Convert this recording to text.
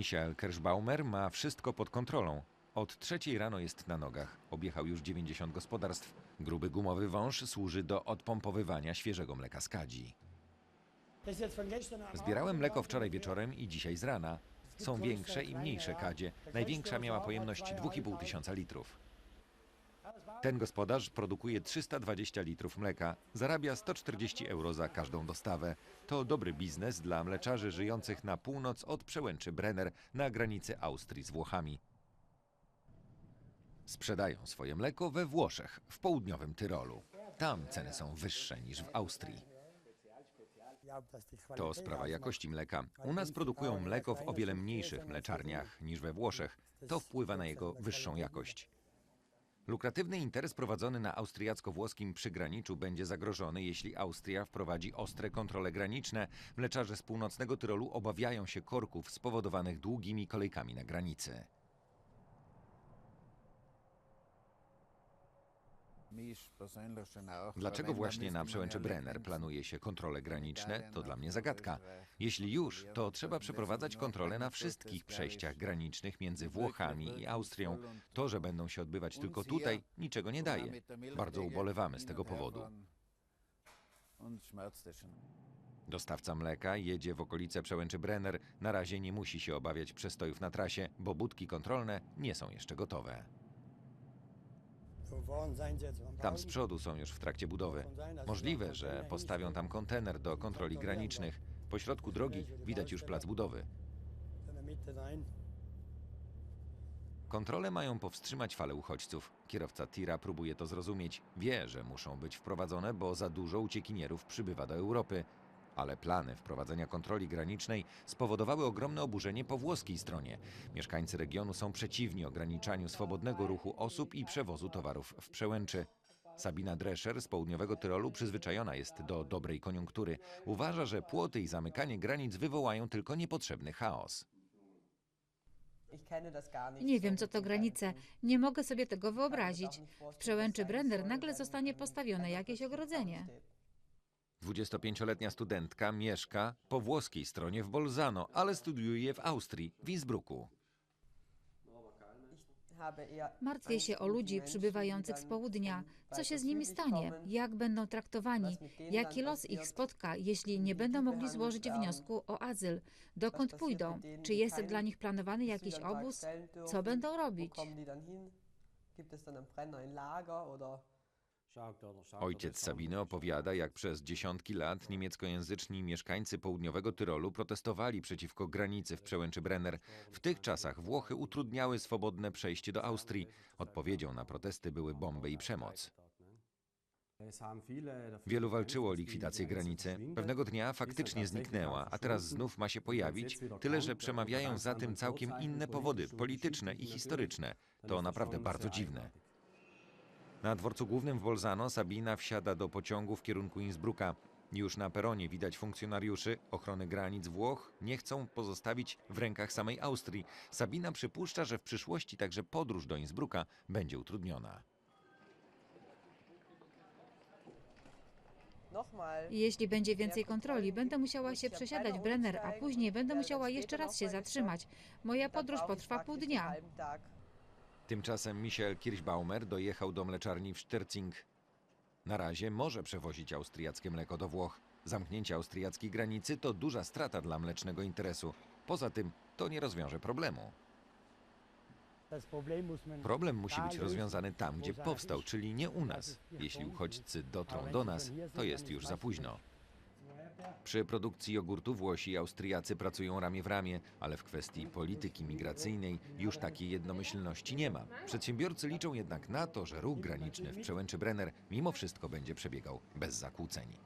Michael Kerschbaumer ma wszystko pod kontrolą. Od trzeciej rano jest na nogach. Objechał już 90 gospodarstw. Gruby gumowy wąż służy do odpompowywania świeżego mleka z kadzi. Zbierałem mleko wczoraj wieczorem i dzisiaj z rana. Są większe i mniejsze kadzie. Największa miała pojemność 2,5 tysiąca litrów. Ten gospodarz produkuje 320 litrów mleka. Zarabia 140 euro za każdą dostawę. To dobry biznes dla mleczarzy żyjących na północ od przełęczy Brenner na granicy Austrii z Włochami. Sprzedają swoje mleko we Włoszech, w południowym Tyrolu. Tam ceny są wyższe niż w Austrii. To sprawa jakości mleka. U nas produkują mleko w o wiele mniejszych mleczarniach niż we Włoszech. To wpływa na jego wyższą jakość. Lukratywny interes prowadzony na austriacko-włoskim przygraniczu będzie zagrożony, jeśli Austria wprowadzi ostre kontrole graniczne. Mleczarze z północnego Tyrolu obawiają się korków spowodowanych długimi kolejkami na granicy. Dlaczego właśnie na przełęczy Brenner planuje się kontrole graniczne, to dla mnie zagadka. Jeśli już, to trzeba przeprowadzać kontrole na wszystkich przejściach granicznych między Włochami i Austrią. To, że będą się odbywać tylko tutaj, niczego nie daje. Bardzo ubolewamy z tego powodu. Dostawca mleka jedzie w okolice przełęczy Brenner. Na razie nie musi się obawiać przestojów na trasie, bo budki kontrolne nie są jeszcze gotowe. Tam z przodu są już w trakcie budowy. Możliwe, że postawią tam kontener do kontroli granicznych. Po środku drogi widać już plac budowy. Kontrole mają powstrzymać falę uchodźców. Kierowca tira próbuje to zrozumieć. Wie, że muszą być wprowadzone, bo za dużo uciekinierów przybywa do Europy. Ale plany wprowadzenia kontroli granicznej spowodowały ogromne oburzenie po włoskiej stronie. Mieszkańcy regionu są przeciwni ograniczaniu swobodnego ruchu osób i przewozu towarów w przełęczy. Sabina Drescher z południowego Tyrolu przyzwyczajona jest do dobrej koniunktury. Uważa, że płoty i zamykanie granic wywołają tylko niepotrzebny chaos. Nie wiem, co to granice. Nie mogę sobie tego wyobrazić. W przełęczy Brenner nagle zostanie postawione jakieś ogrodzenie. 25-letnia studentka mieszka po włoskiej stronie w Bolzano, ale studiuje w Austrii, w Innsbrucku. Martwię się o ludzi przybywających z południa. Co się z nimi stanie? Jak będą traktowani? Jaki los ich spotka, jeśli nie będą mogli złożyć wniosku o azyl? Dokąd pójdą? Czy jest dla nich planowany jakiś obóz? Co będą robić? Ojciec Sabiny opowiada, jak przez dziesiątki lat niemieckojęzyczni mieszkańcy południowego Tyrolu protestowali przeciwko granicy w przełęczy Brenner. W tych czasach Włochy utrudniały swobodne przejście do Austrii. Odpowiedzią na protesty były bomby i przemoc. Wielu walczyło o likwidację granicy. Pewnego dnia faktycznie zniknęła, a teraz znów ma się pojawić, tyle że przemawiają za tym całkiem inne powody polityczne i historyczne. To naprawdę bardzo dziwne. Na dworcu głównym w Bolzano Sabina wsiada do pociągu w kierunku Innsbrucka. Już na peronie widać funkcjonariuszy ochrony granic Włoch nie chcą pozostawić w rękach samej Austrii. Sabina przypuszcza, że w przyszłości także podróż do Innsbrucka będzie utrudniona. Jeśli będzie więcej kontroli, będę musiała się przesiadać w Brenner, a później będę musiała jeszcze raz się zatrzymać. Moja podróż potrwa pół dnia. Tymczasem Michael Kirchbaumer dojechał do mleczarni w Sterzing. Na razie może przewozić austriackie mleko do Włoch. Zamknięcie austriackiej granicy to duża strata dla mlecznego interesu. Poza tym to nie rozwiąże problemu. Problem musi być rozwiązany tam, gdzie powstał, czyli nie u nas. Jeśli uchodźcy dotrą do nas, to jest już za późno. Przy produkcji jogurtu Włosi i Austriacy pracują ramię w ramię, ale w kwestii polityki migracyjnej już takiej jednomyślności nie ma. Przedsiębiorcy liczą jednak na to, że ruch graniczny w przełęczy Brenner mimo wszystko będzie przebiegał bez zakłóceń.